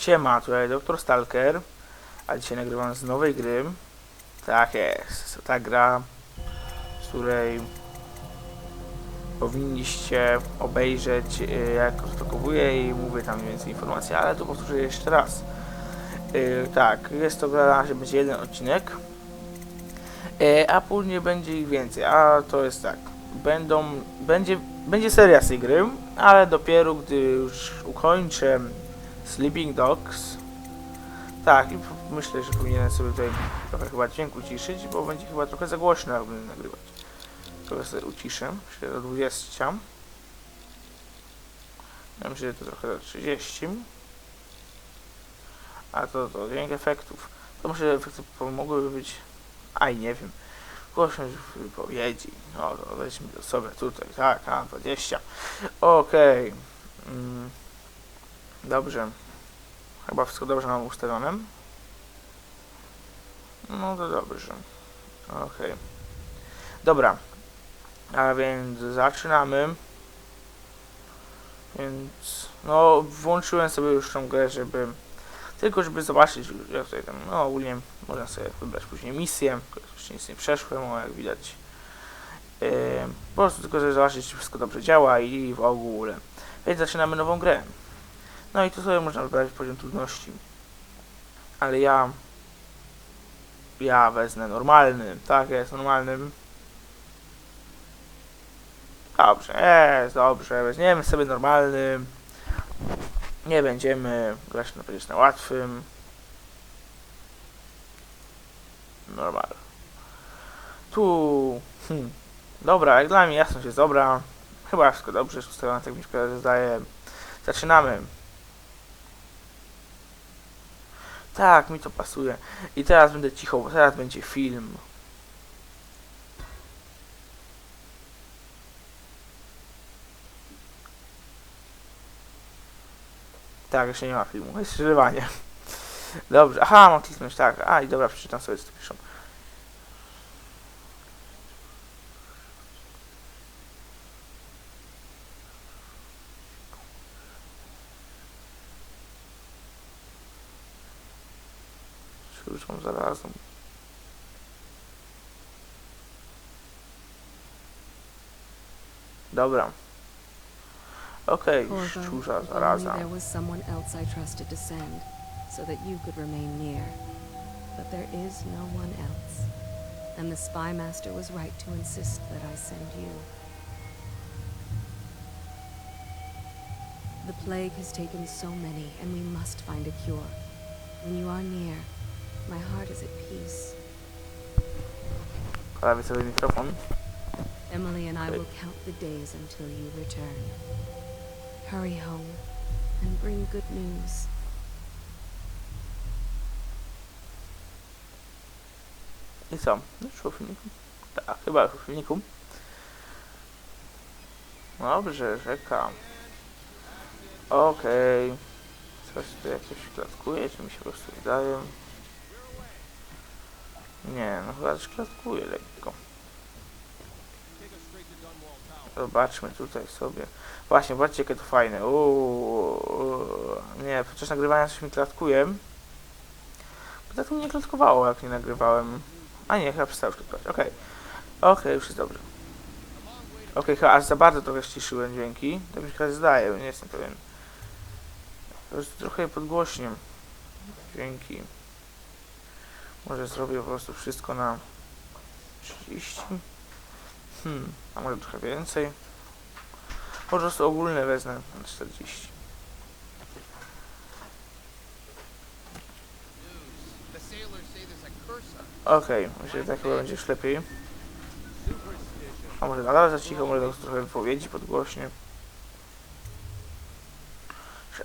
Siema, tutaj Dr. Stalker, a dzisiaj nagrywam z nowej gry. Tak jest, ta gra, z której powinniście obejrzeć y, jak rozpakowuję i mówię tam więcej informacji, ale to powtórzę jeszcze raz. Y, tak, jest to gra, razie będzie jeden odcinek, y, a później będzie ich więcej, a to jest tak, będą, będzie, będzie seria z tej gry, ale dopiero gdy już ukończę Sleeping Dogs. Tak, i myślę, że powinienem sobie tutaj trochę chyba dźwięk uciszyć, bo będzie chyba trochę za głośno, jak będę nagrywać. Trochę sobie uciszę, myślę do 20. Ja myślę, że to trochę do 30. A to, to dźwięk efektów. To myślę, że efekty mogłyby być... Aj, nie wiem. Głośność wypowiedzi. No, to weźmy to sobie tutaj. Tak, a 20. Okej. Mm. Dobrze. Chyba wszystko dobrze mam ustawione. No to dobrze. Okej. Dobra. A więc zaczynamy. Więc no włączyłem sobie już tą grę, żeby tylko żeby zobaczyć jak tutaj tam, no ogólnie można sobie wybrać później misję, jeszcze nic nie przeszłem, o jak widać. Yy, po prostu tylko żeby zobaczyć czy wszystko dobrze działa i w ogóle. Więc zaczynamy nową grę. No i tu sobie można wybrać poziom trudności. Ale ja... Ja wezmę normalny. Tak, jest normalnym. Dobrze, jest dobrze. Weźmiemy sobie normalny. Nie będziemy grać na na łatwym. Normal. Tu... Hmm. Dobra, jak dla mnie jasność jest dobra. Chyba wszystko dobrze jest ustawione, tak mi się zdaje. Zaczynamy. Tak, mi to pasuje. I teraz będę cicho, bo teraz będzie film. Tak, jeszcze nie ma filmu, jest skrzyżowanie. Dobrze, aha, mam kliknąć, tak. A, i dobra, przeczytam sobie, co tu piszą. Dobra. Okej, Corvo, szczurza zaraza. there was someone else I trusted to send, so that you could remain near. But there is no one else. And the spy master was right to insist that I send you. The plague has taken so many, and we must find a cure. When you are near, my heart is at peace. Sobie mikrofon. Emily and I Okay. will count the days until you return. Hurry home and bring good news. I co? Już w filmiku? Tak, chyba w filmiku. Dobrze, rzeka. Okej. Coś tu jakieś klatkuje, czy mi się po prostu wydaje? Nie, no chyba też klatkuje lekko. Zobaczmy tutaj sobie. Właśnie, zobaczcie jakie to fajne. Uuu, nie, podczas nagrywania coś mi klatkuje. Bo tak nie klatkowało jak nie nagrywałem. A nie, chyba przestało już klatkować. Okej. Okej, już jest dobrze. Okej, chyba aż za bardzo trochę ściszyłem dźwięki. To mi się zdaje, nie jestem pewien. Prostu trochę podgłośnię dźwięki. Może zrobię po prostu wszystko na 30. Hmm, a może trochę więcej. Po prostu ogólne wezmę na 40. The sailors say there's a curse on Okej, myślę, że tak chyba będzie już lepiej. A może nadal za cicho, może trochę wypowiedzi podgłośnie.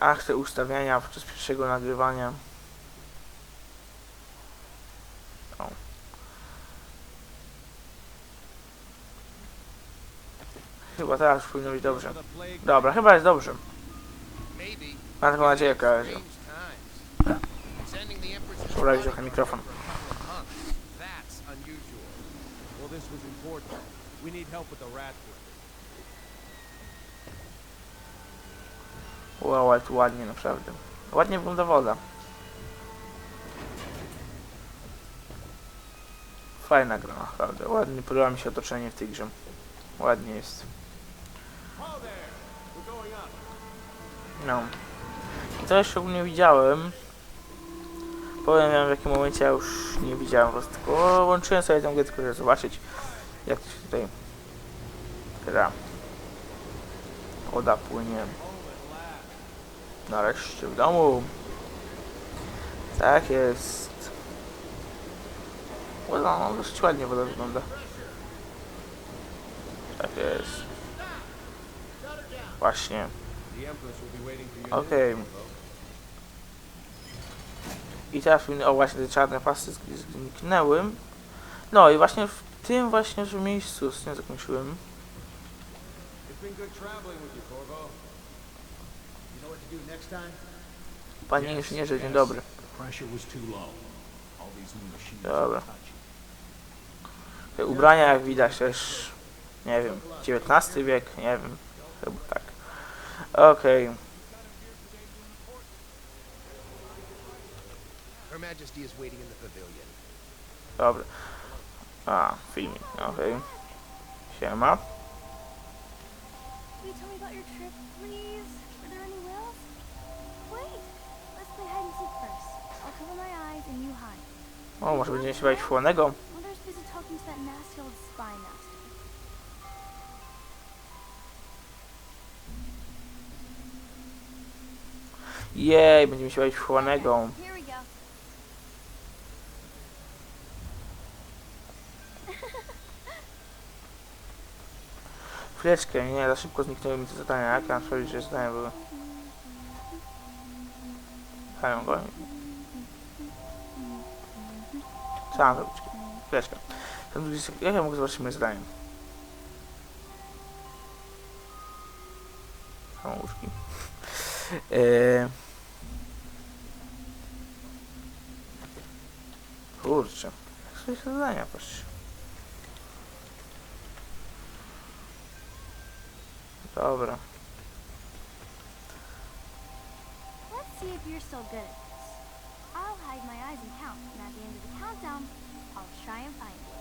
Akty ustawiania podczas pierwszego nagrywania. Chyba teraz powinno być dobrze. Dobra, chyba jest dobrze. Mam taką nadzieję, Empress Poprawić trochę mikrofon. Wow, ale tu ładnie naprawdę. Ładnie wygląda woda. Fajna gra naprawdę. Ładnie podoba mi się otoczenie w tej grze. Ładnie jest. No. To jeszcze ogólnie widziałem. Powiem wam w jakim momencie ja już nie widziałem po prostu. Tylko łączyłem sobie tę grę tylko żeby zobaczyć jak to się tutaj gra. Woda płynie. Nareszcie w domu. Tak jest. Woda, no dosyć ładnie woda wygląda. Tak jest. Właśnie. Okej. I teraz o właśnie te czarne pasy zniknęły. No i właśnie w tym właśnie że miejscu z tym zakończyłem. Panie inżynierze, dzień dobry. Dobra. Te ubrania jak widać też, nie wiem, XIX wiek, nie wiem, chyba tak. Okej, Her Majesty is waiting in the pavilion. dobra. A, filmik, okej. Siema. Will you tell me about your Jej, będziemy się bawić go. Chwileczkę, nie, za szybko zniknęły mi te zadania. Jak ja mam sprawdzić, że zadania były? Hają go. Co mam zrobić? Chwileczkę. Ten drugi sek- Jak ja mogę zobaczyć moje zadanie? Samouczki. Eee... Kurczę. Jak sobie te zadania, patrzcie. Dobra. Let's see if you're still good at this. I'll hide my eyes and count, and at the end of the countdown, I'll try and find you.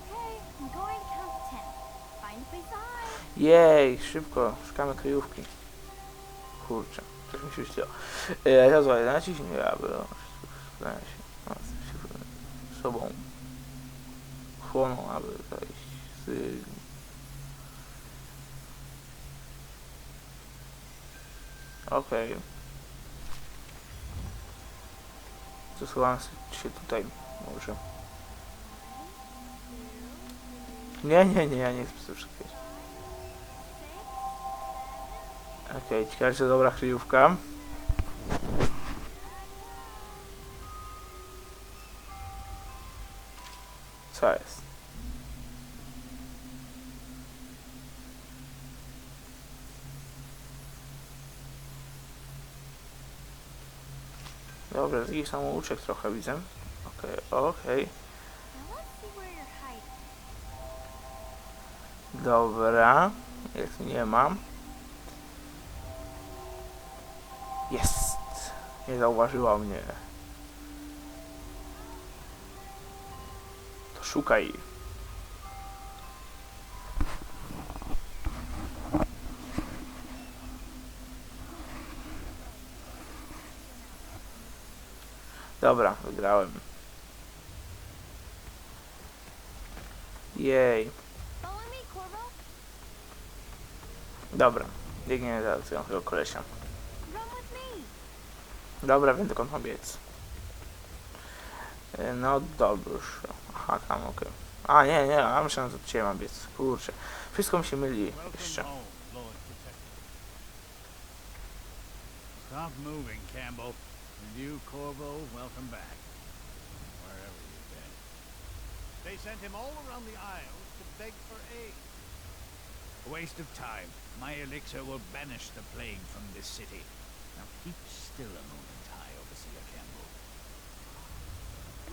Okay, I'm going to count to ten. Find a place. Jej, szybko, szukamy kryjówki. Kurczę, coś mi się ścięło. E, ja złaję, naciśnij, aby no, się sobą chłoną, aby zejść z... Okej. Zasuwam się tutaj, może. Nie, nie, nie, ja nie chcę wszystkiego. Okej, ciekawe, czy dobra kryjówka. Co jest? Dobra, taki samouczek trochę widzę. Okej, okej. Where you're hiding. Dobra. Jak nie mam. Jest. Nie zauważyła mnie. Szukaj. Dobra, wygrałem. Jej. Dobra, biegnie za tego kolesia. Dobra, wiem dokąd mam biec. E, No dobrze. Aha, tam, okej. A, nie, nie, a myślałem, że do ciebie mam biec. Kurczę. Wszystko mi się myli jeszcze. Stop moving, Campbell. And you, Corvo, welcome back. Wherever you've been. They sent him all around the Isles to beg for aid. A waste of time. My elixir will banish the plague from this city. Now keep still a moment,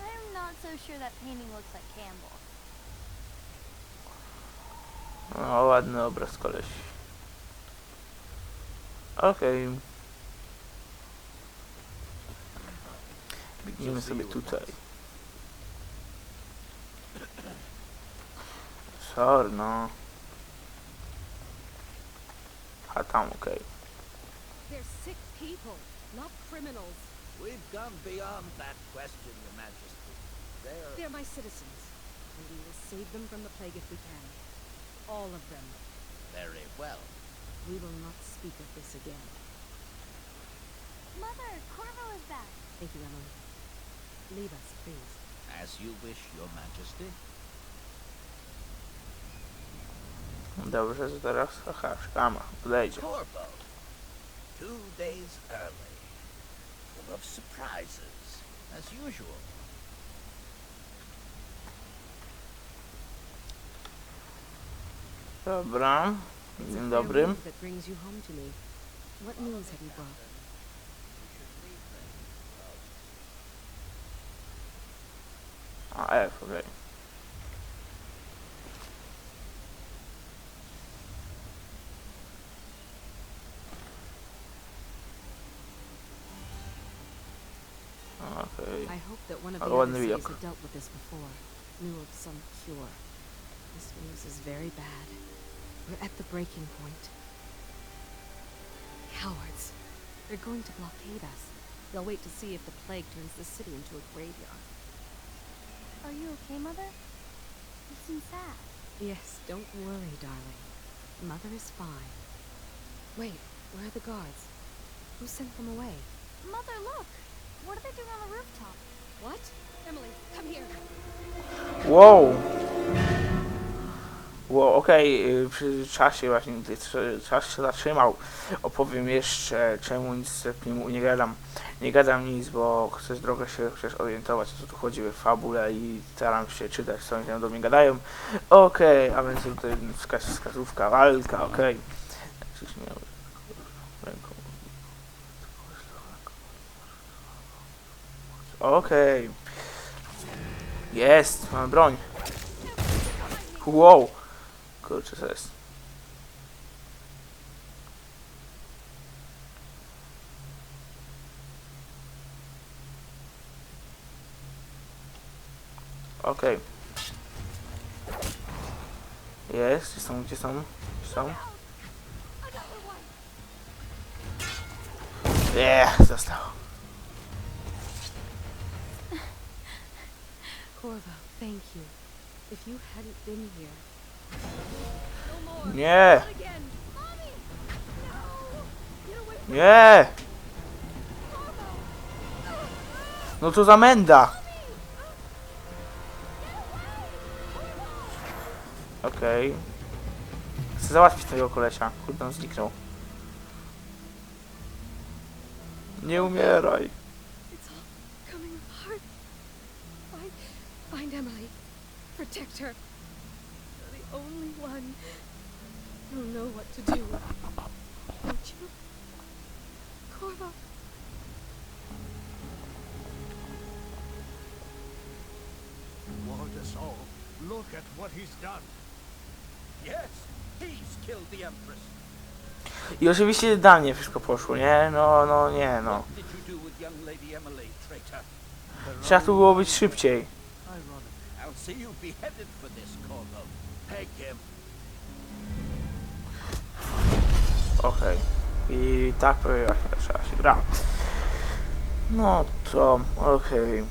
I'm not so sure that painting looks like Campbell. No, ładny obraz koleś. Okej. Biegniemy sobie tutaj. Sorry, no. A tam, okej. They're sick people, not criminals. We've gone beyond that question, Your Majesty. They're... They're my citizens, and we will save them from the plague if we can. All of them. Very well. We will not speak of this again. Mother, Corvo is back. Thank you, Emily. Leave us, please. As you wish, Your Majesty. Dobrze, że teraz... Aha, szkama. Odejdzie. Corvo. Two days early. Full of surprises, as usual. Dobra. Dzień dobry. that brings you home to me. What news have you brought? A, F, okej. Okej. I hope that one of Ale the ładny other widok. cities that dealt with this before knew of some cure. This news is very bad. We're at the breaking point. Cowards. They're going to blockade us. They'll wait to see if the plague turns the city into a graveyard. Are you okay, Mother? You seem sad. Yes, don't worry, darling. Mother is fine. Wait, where are the guards? Who sent them away? Mother, look! What are they doing on the rooftop? Wow! Wow, okej, y, przy czasie właśnie, gdy czas się zatrzymał, opowiem jeszcze, czemu nic nie, gadam. Nie gadam nic, bo chcę drogę się przecież orientować, co tu chodzi w fabule i staram się czytać, co oni tam do mnie gadają. Okej, a więc tutaj wskaz, wskazówka, walka, okej. Coś nie ręką. Okej. Jest, mam broń. Wow. Kurczę, co jest? Okej. Jest, gdzie są, gdzie są? Gdzie są? Yeah, został. Corvo, thank you. If you hadn't been here. Nie, nie! No to za menda! Okej. Chcę załatwić tego kolesia. Kurde, on zniknął. Nie umieraj. It's all coming apart. Find, find Emily. Protect her. You're the only one who'll know what to do. Won't you? Corvo. Ward us all. Look at what he's done. Yes, he's killed the Empress. I oczywiście idealnie wszystko poszło, nie? No, no, nie, no. What did you do with young Lady Emily, traitor? Trzeba tu było być szybciej. Ironic. I'll see you beheaded for this, Corvo. Peg him. Okej. I tak trzeba się gra. No to, okej.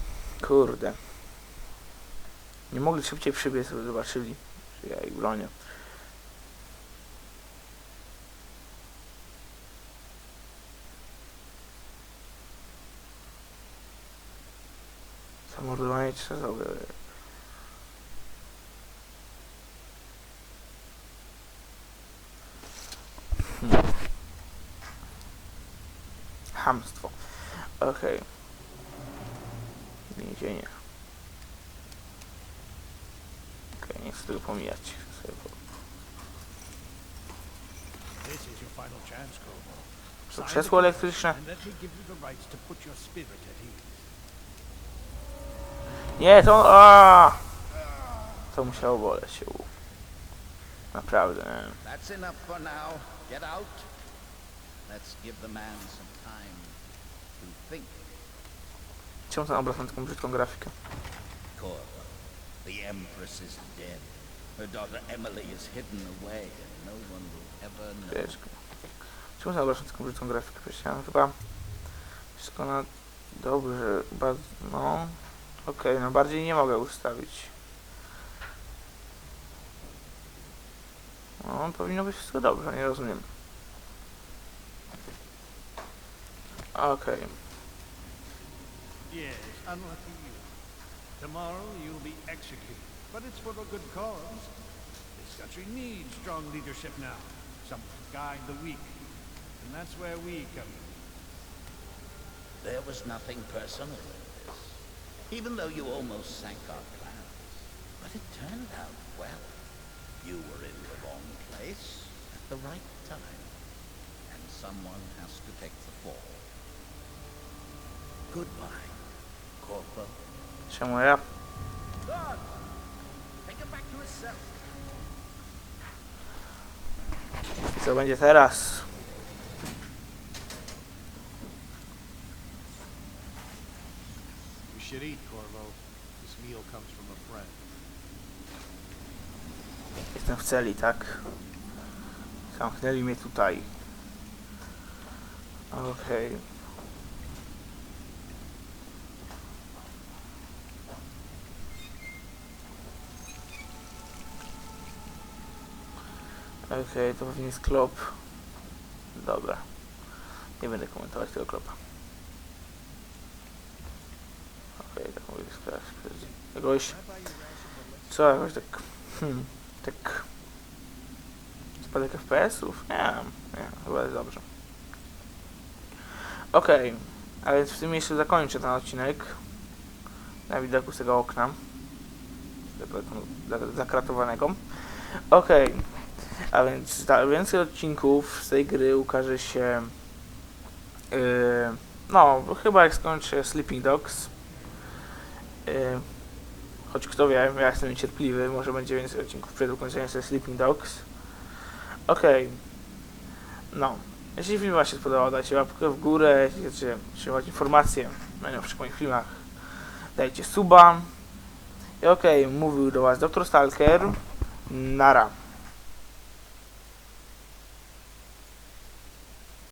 Kurde. Nie mogli szybciej przybiec, zobaczyli, że ja ich bronię. Zamordowanie czy co Hmm. Hamstwo. Okej. Więzienie. Okej, nie chcę tego pomijać. To krzesło elektryczne? And let me give you the rights to put your spirit at ease. Nie, to... A! To musiało boleć się. Naprawdę. That's enough for now. Get out. Let's give the man some time to think. Czemu ten obraz ma taką brzydką grafikę? Corvo, the Empress is dead. Her daughter Emily is hidden away, and no one will ever know. Wiesz, czemu ten obraz ma taką brzydką grafikę? Przecież ja chyba wszystko na dobrze, bardzo, no okej, no bardziej nie mogę ustawić. No, powinno być wszystko dobrze, nie rozumiem. Okej, Yes, unlucky you. Tomorrow you'll be executed, but it's for a good cause. This country needs strong leadership now. Someone to guide the weak. And that's where we come in. There was nothing personal even though you almost sank our plans. But it turned out well. You were in the wrong place at the right time, and someone has to take the fall. Goodbye, Corporal. czemu ja? God, take it back to his cell. Co będzie teraz? We should eat, Corvo. This meal comes from a friend. Jestem w celi, tak? Zamknęli mnie tutaj. Okej. Okej, to pewnie jest klop. Dobra. Nie będę komentować tego klopa. Mówię, sprawdź. Jakoś... Co, jakoś tak... Hmm, tak... Spadek FPS-ów? Nie, nie, chyba jest dobrze. Okej, a więc w tym miejscu zakończę ten odcinek. Na widoku z tego okna. Zakrat- za- Zakratowanego. Okej, a więc więcej odcinków z tej gry ukaże się. Yy, no, chyba jak skończę Sleeping Dogs. Yy, choć kto wie, ja jestem niecierpliwy, może będzie więcej odcinków przed ukończeniem sobie Sleeping Dogs. Okej. No. Jeśli film Wam się spodobał, dajcie łapkę w górę. Jeśli chcecie otrzymać informacje o najnowszych moich filmach, dajcie suba. I okej, mówił do Was Dr. Stalker. Nara.